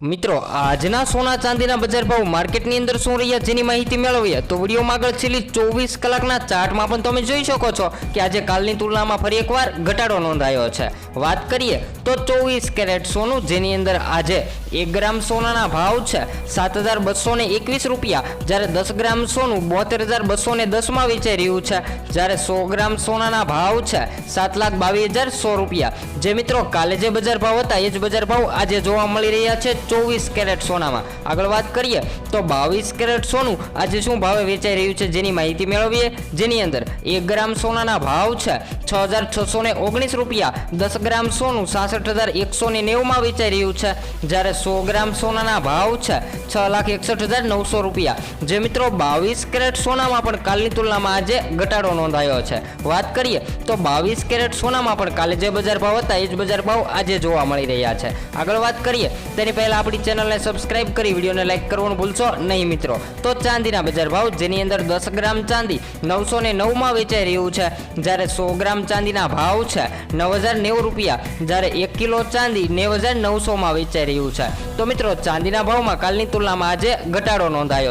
મિત્રો, આજના સોના ચાંદીના બજાર ભાવ માર્કેટની અંદર શું રહ્યા જેની માહિતી મેળવીએ, તો વિડીયોમાં આગળ છેલ્લી ચોવીસ કલાકના ચાર્ટમાં પણ તમે જોઈ શકો છો કે આજે કાલની તુલનામાં ફરી એકવાર ઘટાડો નોંધાયો છે. વાત કરીએ, તો ચોવીસ કેરેટ સોનું, જેની અંદર આજે એક ગ્રામ સોનાના ભાવ છે, સાત હજાર બસો ને એકવીસ રૂપિયા. જ્યારે દસ ગ્રામ સોનું બોતેર હજાર બસો ને દસમાં વેચાઈ રહ્યું છે, જ્યારે સો ગ્રામ સોનાના ભાવ છે, સાત લાખ બાવીસ હજાર સો રૂપિયા. જે મિત્રો, કાલે જે બજાર ભાવ હતા, એ જ બજાર ભાવ આજે જોવા મળી રહ્યા છે ચોવીસ કેરેટ સોનામાં. આગળ વાત કરીએ તો બાવીસ કેરેટ સોનું આજે શું ભાવે વેચાઈ રહ્યું છે જેની માહિતી મેળવીએ? જેની અંદર એક ગ્રામ સોનાના ભાવ છે છ હજાર છસો ને ઓગણીસ રૂપિયા, દસ ગ્રામ સોનું સાસઠ હજાર એકસો ને નેવુંમાં વેચાઈ રહ્યું છે. જ્યારે સો ગ્રામ સોનાના ભાવ છે છ લાખ એકસઠ હજાર નવસો રૂપિયા. જે મિત્રો બાવીસ કેરેટ સોનામાં પણ કાલની તુલનામાં આજે ઘટાડો નોંધાયો છે. વાત કરીએ તો બાવીસ કેરેટ સોનામાં પણ કાલે જે બજાર ભાવ હતા, એ જ બજાર ભાવ આજે જોવા મળી રહ્યા છે. આગળ વાત કરીએ, તેની પહેલાં આપણી ચેનલને સબસ્ક્રાઇબ કરી, વિડીયોને લાઈક કરવાનું ભૂલશો નહીં મિત્રો. તો ચાંદીના બજાર ભાવ, જેની અંદર દસ ગ્રામ ચાંદી નવસો ને નવમાં વેચાઈ રહ્યું છે. જ્યારે સો ગ્રામ ચાંદીના ભાવ છે નવ હજાર નેવું રૂપિયા, જ્યારે એક કિલો ચાંદી નેવ હજાર નવસોમાં વેચાઈ રહ્યું છે. તો મિત્રો, ચાંદીના ભાવમાં કાલની તુલનામાં આજે ઘટાડો નોંધાયો